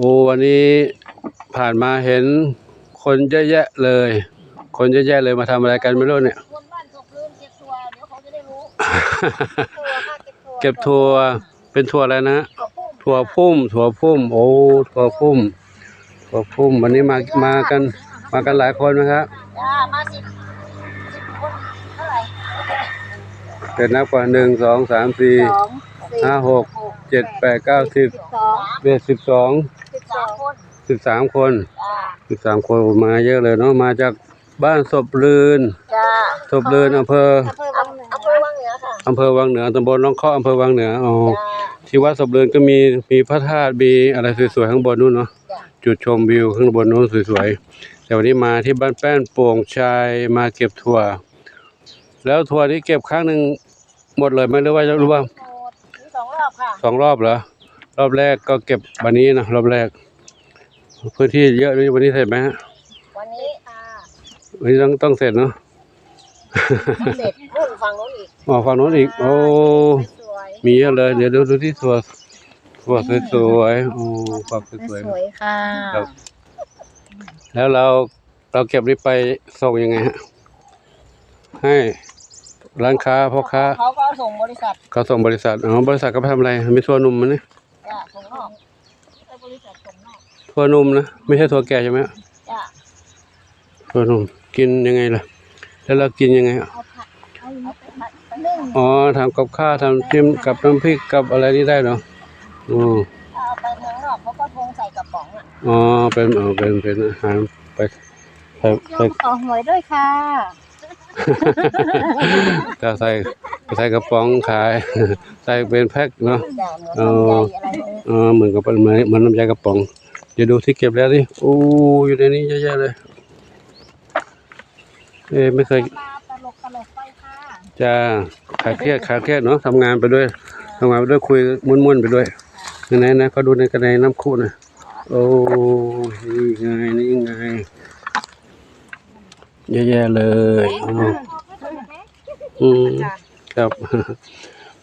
โอ้วันนี้ผ่านมาเห็นคนเยอะแยะเลย คนเยอะแยะเลยมาทำอะไรกันไม่รู้เนี่ย คนบ้านตกพื้นเก็บตัวเดี๋ยวเขาจะได้รู้ตัวค่ะเก็บตัวเก็บถั่วเป็นถั่วอะไรนะถั่วพุ่มถั่วพุ่มถั่วพุ่ม โอ้ถั่วพุ่มถั่วพุ่ม วันนี้มามากันมากันหลายคนนะครับจ้ามาสิบสิบคนเท่าไหร่เสร็จนับก่อนหนึ่งสองสามสี่สองสี่ห้าหกเจ็ดแปดเก้าสิบสิบสองเบ็ดสิบสอง สิบสองคนสิบสามคนจ้าสิบสามคนมาเยอะเลยเนาะมาจากบ้านศพลืนจ้าศพลืนอำเภออำเภอวังเหนืออำเภอวังเหนือค่ะอำเภอวังเหนือตำบลน้องข้ออำเภอวังเหนืออ๋อจ้าที่วัดศพลืนก็มีมีพระธาตุมีอะไรสวยๆข้างบนนู้นเนาะจ้าจุดชมวิวข้างบนนู้นสวยๆแต่วันนี้มาที่บ้านแป้นโป่งชัยมาเก็บถั่วแล้วถั่วนี้เก็บครั้งหนึ่งหมดเลยไหมหรือว่าจะรู้ว่าโสดมีสองรอบค่ะสองรอบเหรอ รอบแรกก็เก็บวันนี้นะรอบแรก พื้นที่เยอะเลยวันนี้เสร็จไหมฮะวันนี้ค่ะวันนี้ต้องต้องเสร็จเนาะเสร็จรุ่นฝั่งโน้นอีกอ๋อฝั่งโน้นอีก โอ้สวยมีเยอะเลย เดี๋ยวดูดูที่ถั่วถั่วสวยๆโอ้ฝักสวยสวยค่ะๆครับ แล้วเราเราเก็บนี้ไปส่งยังไงฮะให้ร้านค้าพ่อค้าเขาก็เอาส่งบริษัท เขาส่งบริษัทอ๋อบริษัทก็ไปทำอะไรมีถั่วนุ่มมันนี่ จ้าส่งนอกไปบริษัทส่งนอกถั่วนุ่มนะ ไม่ใช่ถั่วแก่ใช่ไหมฮะจ้าถั่วนุ่มกินยังไงล่ะ แล้วเรากินยังไงฮะเอาผัดเอาเอาไปผัดไปนึ่งอ๋อทำกับข้าวทำจิ้มกับน้ำพริกกับอะไรนี่ได้เนาะอ๋อถ้าเอาไปเมืองนอกเขาก็ทงใส่กระป๋องอะอ๋อเป็นอ๋อเป็นเป็นอาหารไปใส่ยใส่อมต่อหวยด้วยค่ะก็ใส่ ใส่กระป๋องขาย ใส่เป็นแพ็คเนาะจ้าเหมือนลำไยอะไรนี้อ๋อเหมือนกับเหมือนเหมือนน้ำยากระป๋องเดี๋ยวดูที่เก็บแล้วดิโอ้อยู่ในนี้เยอะแยะเลยเอ๊ะไม่เคยปลาตลกตลกไปค่ะจะขายเครียดขายเครียดเนาะทำงานไปด้วยทำงานไปด้วยคุยม้วนๆไปด้วยไหนๆนะก็ดูในกระไดน้ำคู่นะโอ้นี่ไงนี่ไงเยอะแยะเลยอ๋ออืม ครับ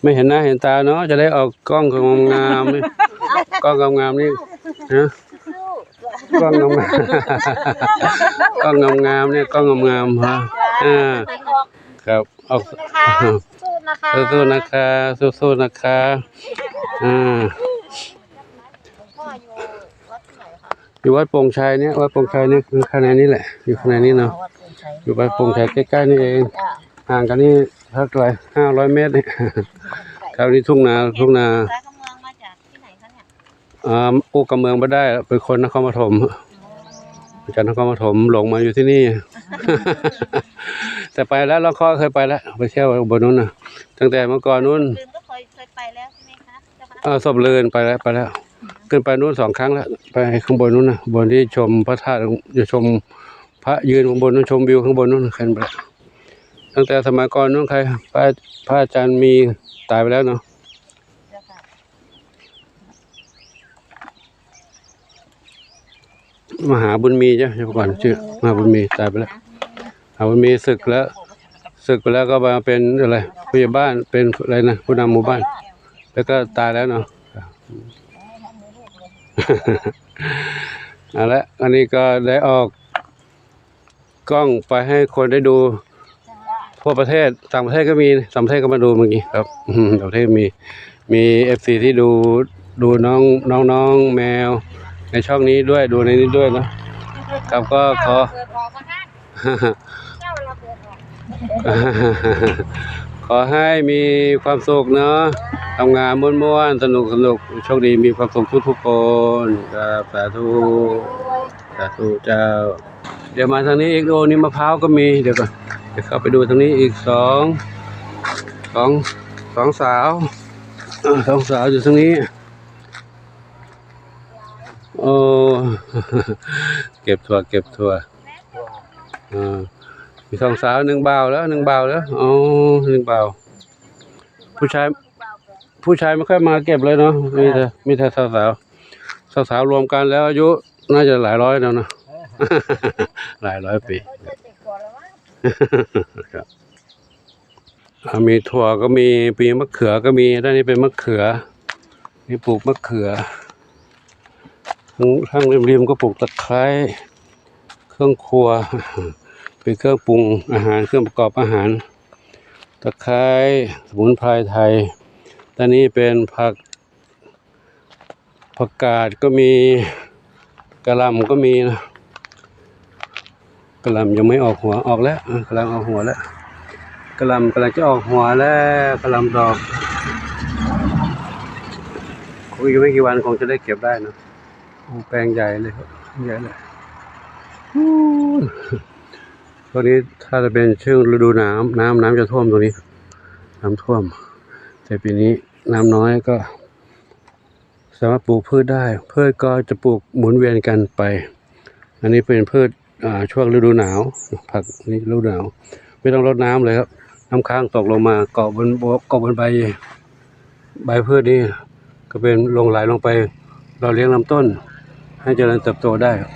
ไม่เห็นหน้าเห็นตาเนาะจะได้ออกกล้องงามๆนี่กล้องงามๆนี่นะกล้องงามๆกล้องงามๆเนี่ยกล้องงามๆฮะอ่าไปออกครับออกนะคะสู้นะคะสู้ๆนะคะสู้ๆนะคะอ่าพ่ออยู่วัดที่ไหนคะอยู่วัดโป่งชัยเนี่ยวัดโป่งชัยเนี่ยคือข้างในนี้แหละ อยู่ข้างในนี้เนาะวัดปูชัยอยู่วัดโป่งชัยใกล้ๆนี่เองจ้าห่างกันนี่ เท่าไหร่ห้าร้อยเมตรเนี่ยคราวนี้ทุ่งนาทุ่งนาพระกำเมืองมาจากที่ไหนคะเนี่ยอ่าอู้กำเมืองไม่ได้ เป็นคนนครปฐมมาจากนครปฐมหลงมาอยู่ที่นี่ แต่ไปแล้วเราก็เคยไปแล้ว ไปเที่ยวบนนู้นนะตั้งแต่เมื่อก่อนนู้นลืมก็เคยเคยไปแล้วใช่ไหมคะเจ้าคะเออศพเลินไปแล้วไปแล้ว ขึ้นไปนู้นสองครั้งแล้วไปข้างบนนู้นนะบนที่ชมพระธาตุจะชมพระยืนข้างบนนู้นชมวิวข้างบนนู้นขึ้นไปแล้ว ตั้งแต่สมัยก่อนนู้นใครพระพระอาจารย์มีตายไปแล้วเนาะมหาบุญมีใช่ไหมเมื่อก่อนชื่อมหาบุญมีตายไปแล้วมหาบุญมีศึกแล้วศึกไปแล้วก็มาเป็นอะไรผู้ใหญ่บ้านเป็นอะไรนะผู้นำหมู่บ้าน แล้วก็ตายแล้วเนาะเอาละอันนี้ก็ได้ออกกล้องไปให้คนได้ดู ทั่วประเทศต่างประเทศก็มีต่างประเทศก็มาดูเมื่อกี้ครับต่างประเทศมีมีเอฟซีที่ดูดูน้องน้องน้องแมว ในช่องนี้ด้วยดูในนี้ด้วยนะครับก็ขอ ขอให้มีความสุขเนาะทำงานม้วนๆสนุกสนุกโชคดีมีความสุขทุกทุกคนครับสาธุสาธุเจ้า เดี๋ยวมาทางนี้อีกโอ้นี่มะพร้าวก็มีเดี๋ยวก่อน ดี๋ยวเข้าไปดูทางนี้อีกสองสองสองสาวสองสาวอยู่ทางนี้โอ้เก็บถั่วเก็บถั่วอ่ามีสองสาวหนึ่งเบาแล้วหนึ่งเบาแล้วอ๋อหนึ่งเบาผู้ชายผู้ชายไม่ค่อยมาเก็บเลยเนาะมีแต่มีแต่สาวสาวสาวสาวรวมกันแล้วอายุน่าจะหลายร้อยแล้วเนาะหลายร้อยปี ครับมีถั่วก็มีปีมะเขือก็มีด้านนี้เป็นมะเขือนี่ปลูกมะเขือข้างข้งริมๆก็ปลูกตะไคร้เครื่องครัว เป็นเครื่องปรุงอาหารเครื่องประกอบอาหาร ตะไคร้สมุนไพรไทยตอนนี้เป็นผักผักกาดก็มีกระหลำก็มีนะ กระลำยังไม่ออกหัวออกแล้วกำลังออกหัวแล้วกระลำกำลังจะออกหัวแล้วกระลำดอกคงอีกไม่กี่วันคงจะได้เก็บได้นะแปลงใหญ่เลยครับใหญ่เลยอู้ตรงนี้ถ้าจะเป็นช่วงฤดูน้ำน้ำน้ำจะท่วมตรงนี้ น้ำท่วม แต่ปีนี้น้ำน้อยก็ สามารถปลูกพืชได้พืชก็จะปลูกหมุนเวียนกันไป อันนี้เป็นพืช ช่วงฤดูหนาว ผักนี่ฤดูหนาว ไม่ต้องรดน้ำเลยครับ น้ำค้างตกลงมาเกาะบนเกาะบนใบ ใบพืชนี่ก็เป็นลงไหลลงไป เราเลี้ยงลำต้น ให้เจริญเติบโตได้ครับ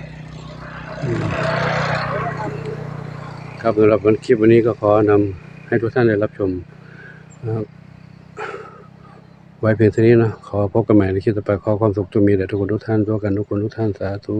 ครับสำหรับคลิปวันนี้ก็ขอนำให้ทุกท่านได้รับชมนะครับไว้เพียงเท่านี้นะขอพบกันใหม่ในคลิปต่อไปขอความสุขจงมีแด่ทุกคนทุกท่านทั่วกันทุกคนทุกท่านสาธุ